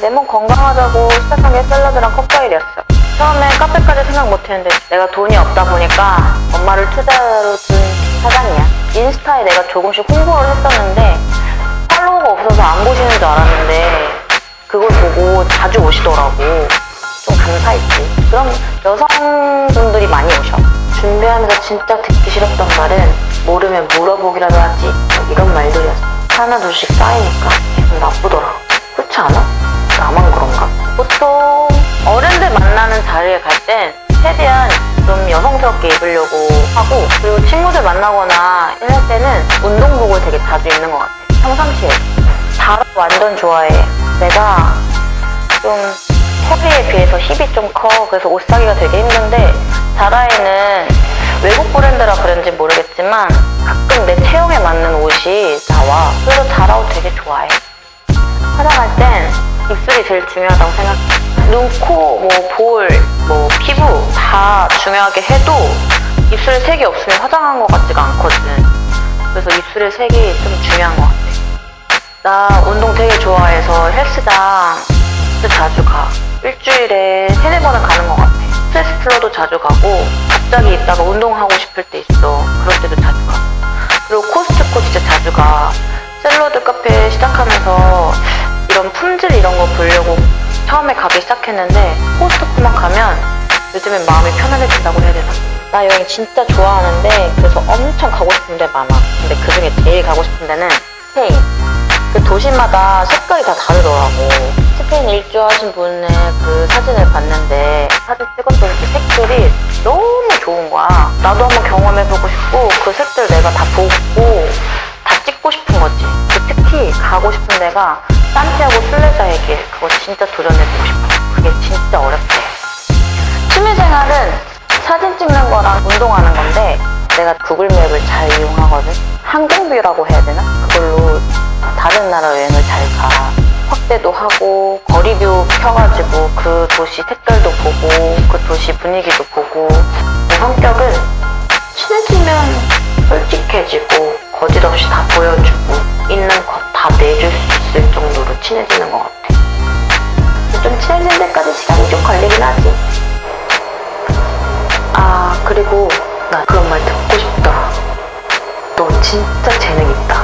내 몸 건강하자고 시작한 게 샐러드랑 컵과일이었어. 처음엔 카페까지 생각 못했는데 내가 돈이 없다 보니까 엄마를 투자로 둔 사장이야. 인스타에 내가 조금씩 홍보를 했었는데 팔로워가 없어서 안 보시는 줄 알았는데 그걸 보고 자주 오시더라고. 좀 감사했지. 그럼 여성분들이 많이 오셔. 준비하면서 진짜 듣기 싫었던 말은 모르면 물어보기라도 하지. 뭐 이런 말들이었어. 하나 둘씩 쌓이니까 기분 나쁘더라고. 그렇지 않아? 나만 그런가? 보통 어른들 만나는 자리에 갈 땐 최대한 좀 여성스럽게 입으려고 하고 그리고 친구들 만나거나 이럴 때는 운동복을 되게 자주 입는 것 같아. 평상시에. 자라 완전 좋아해. 내가 좀 허리에 비해서 힙이 좀 커. 그래서 옷 사기가 되게 힘든데 자라에는 외국 브랜드라 그런지 모르겠지만 가끔 내 체형에 맞는 옷이 나와. 그래서 자라 옷 되게 좋아해. 화장할 땐 입술이 제일 중요하다고 생각해. 눈, 코, 뭐, 볼, 뭐, 피부 다 중요하게 해도 입술에 색이 없으면 화장한 것 같지가 않거든. 그래서 입술의 색이 좀 중요한 것 같아. 나 운동 되게 좋아해서 헬스장 진짜 자주 가. 일주일에 세네 번은 가는 것 같아. 스트레스 풀러도 자주 가고, 갑자기 있다가 운동하고 싶을 때 있어. 가기 시작했는데, 코스트코만 가면 요즘엔 마음이 편안해진다고 해야 되나? 나 여행 진짜 좋아하는데, 그래서 엄청 가고 싶은 데 많아. 근데 그 중에 제일 가고 싶은 데는 스페인. 그 도시마다 색깔이 다 다르더라고. 스페인 일주하신 분의 그 사진을 봤는데 사진 찍었더니 그 색들이 너무 좋은 거야. 나도 한번 경험해보고 싶고 그 색들 내가 다 보고 다 찍고 싶은 거지. 그 특히 가고 싶은 데가 산티아고 순례자의 길. 그거 진짜 도전해보고 싶어. 운동하는 건데 내가 구글맵을 잘 이용하거든. 항공뷰라고 해야 되나? 그걸로 다른 나라 여행을 잘 가. 확대도 하고 거리뷰 켜가지고 그 도시 색깔도 보고 그 도시 분위기도 보고 내 성격은 친해지면 솔직해지고 거짓 없이 다 보여주고 그리고 나 그런 말 듣고 싶다. 너 진짜 재능 있다.